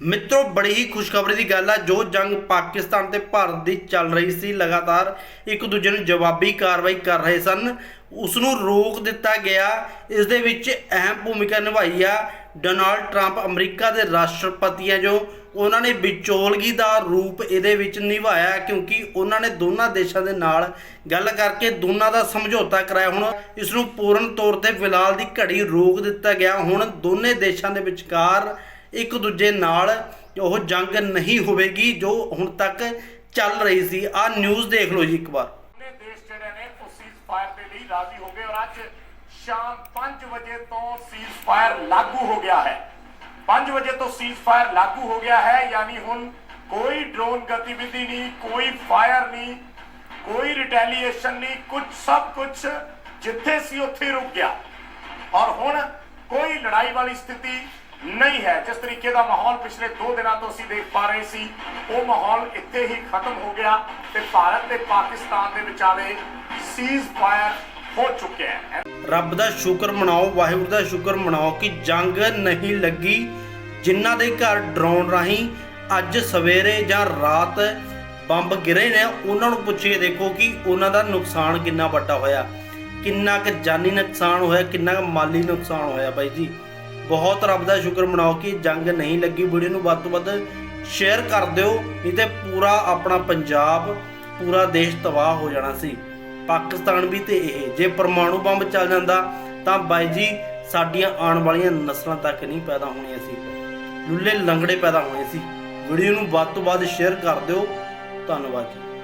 ਮਿੱਤਰੋ, ਬੜੀ ਹੀ ਖੁਸ਼ਖਬਰੀ ਦੀ ਗੱਲ ਆ, ਜੋ ਜੰਗ ਪਾਕਿਸਤਾਨ ਤੇ ਭਾਰਤ ਦੀ ਚੱਲ ਰਹੀ ਸੀ, ਲਗਾਤਾਰ ਇੱਕ ਦੂਜੇ ਨੂੰ ਜਵਾਬੀ ਕਾਰਵਾਈ ਕਰ ਰਹੇ ਸਨ। ਉਸ ਨੂੰ ਰੋਕ ਦਿੱਤਾ ਗਿਆ। ਇਸ ਦੇ ਵਿੱਚ ਅਹਿਮ ਭੂਮਿਕਾ ਨਿਭਾਈ ਆ ਡੋਨਾਲਡ ਟਰੰਪ, ਅਮਰੀਕਾ ਦੇ ਰਾਸ਼ਟਰਪਤੀ ਆ ਜੋ ਉਹਨਾਂ ਨੇ ਵਿਚੋਲਗੀ ਦਾ ਰੂਪ ਇਹਦੇ ਵਿੱਚ ਨਿਭਾਇਆ, ਕਿਉਂਕਿ ਉਹਨਾਂ ਨੇ ਦੋਨਾਂ ਦੇਸ਼ਾਂ ਦੇ ਨਾਲ ਗੱਲ ਕਰਕੇ ਦੋਨਾਂ ਦਾ ਸਮਝੌਤਾ ਕਰਾਇਆ। ਹੁਣ ਇਸ ਨੂੰ ਪੂਰਨ ਤੌਰ ਤੇ ਫਿਲਹਾਲ ਦੀ ਘੜੀ ਰੋਕ ਦਿੱਤਾ ਗਿਆ। ਹੁਣ ਦੋਨੇ ਦੇਸ਼ਾਂ ਦੇ ਵਿਚਕਾਰ ਇੱਕ ਦੂਜੇ ਨਾਲ ਉਹ ਜੰਗ ਨਹੀਂ ਹੋਵੇਗੀ ਜੋ ਹੁਣ ਤੱਕ ਚੱਲ ਰਹੀ ਸੀ। ਆ ਨਿਊਜ਼ ਦੇਖ ਲਓ ਜੀ ਇੱਕ ਵਾਰ। ਨੇ ਦੇਸ਼ ਜਿਹੜੇ ਨੇ, ਉਹ ਸੀਜ਼ ਦੇ ਲਈ ਰਾਜ਼ੀ ਹੋ ਗਏ ਔਰ ਅੱਜ ਸ਼ਾਮ 5 ਵਜੇ ਤੋਂ ਸੀਜ਼ ਲਾਗੂ ਹੋ ਗਿਆ ਹੈ। 5 ਵਜੇ ਤੋਂ ਸੀਜ਼ ਲਾਗੂ ਹੋ ਗਿਆ ਹੈ, ਯਾਨੀ ਹੁਣ ਕੋਈ ਡਰੋਨ ਗਤੀਵਿਧੀ ਨਹੀਂ, ਕੋਈ ਫਾਇਰ ਨਹੀਂ, ਕੋਈ ਰਿਟੈਲੀਏਸ਼ਨ ਨਹੀਂ, ਕੁਝ ਸਭ ਕੁਝ ਜਿੱਥੇ ਸੀ ਉੱਥੇ ਰੁਕ ਗਿਆ। ਔਰ ਹੁਣ ਕੋਈ ਲੜਾਈ ਵਾਲੀ ਸਥਿਤੀ ਨਹੀਂ ਹੈ। ਜਿਸ ਤਰੀਕੇ ਦਾ ਮਾਹੌਲ ਪਿਛਲੇ 2 ਦਿਨਾਂ ਤੋਂ ਅਸੀਂ ਦੇਖ ਪਾ ਰਹੇ ਸੀ, ਉਹ ਮਾਹੌਲ ਇੱਥੇ ਹੀ ਖਤਮ ਹੋ ਗਿਆ ਤੇ ਭਾਰਤ ਤੇ ਪਾਕਿਸਤਾਨ ਦੇ ਵਿਚਾਲੇ ਸੀਜ਼ ਫਾਇਰ ਹੋ ਚੁੱਕਿਆ ਹੈ। ਰੱਬ ਦਾ ਸ਼ੁਕਰ ਮਨਾਓ, ਵਾਹਿਗੁਰੂ ਦਾ ਸ਼ੁਕਰ ਮਨਾਓ ਕਿ ਜੰਗ ਨਹੀਂ ਲੱਗੀ ਜਿਨ੍ਹਾਂ ਦੇ ਘਰ ਡਰੋਨ ਰਾਹੀਂ ਅੱਜ ਸਵੇਰੇ ਜਾਂ ਰਾਤ ਬੰਬ ਗਿਰੇ ਨੇ, ਉਹਨਾਂ ਨੂੰ ਪੁੱਛੀਏ ਦੇਖੋ ਕਿ ਉਹਨਾਂ ਦਾ ਨੁਕਸਾਨ ਕਿੰਨਾ ਵੱਡਾ ਹੋਇਆ। ਕਿੰਨਾ ਕੁ ਜਾਨੀ ਨੁਕਸਾਨ ਹੋਇਆ, ਕਿੰਨਾ ਕੁ ਮਾਲੀ ਨੁਕਸਾਨ ਹੋਇਆ ਬਾਈ ਜੀ। ਬਹੁਤ ਰੱਬ ਦਾ ਸ਼ੁਕਰ ਮਨਾਓ ਕਿ ਜੰਗ ਨਹੀਂ ਲੱਗੀ। ਵੀਡੀਓ ਨੂੰ ਵੱਧ ਤੋਂ ਵੱਧ ਸ਼ੇਅਰ ਕਰ ਦਿਓ, ਨਹੀਂ ਤੇ ਪੂਰਾ ਆਪਣਾ ਪੰਜਾਬ, ਪੂਰਾ ਦੇਸ਼ ਤਬਾਹ ਹੋ ਜਾਣਾ ਸੀ। ਪਾਕਿਸਤਾਨ ਵੀ ਤੇ ਇਹ, ਜੇ ਪਰਮਾਣੂ ਬੰਬ ਚੱਲ ਜਾਂਦਾ, ਤਾਂ ਬਾਈ ਜੀ, ਸਾਡੀਆਂ ਆਉਣ ਵਾਲੀਆਂ ਨਸਲਾਂ ਤੱਕ ਨਹੀਂ ਪੈਦਾ ਹੋਣੀਆਂ ਸੀ। ਲੁੱਲੇ ਲੰਗੜੇ ਪੈਦਾ ਹੋਣੇ ਸੀ। ਵੀਡੀਓ ਨੂੰ ਵੱਧ ਤੋਂ ਵੱਧ ਸ਼ੇਅਰ ਕਰ ਦਿਓ। ਧੰਨਵਾਦ ਜੀ।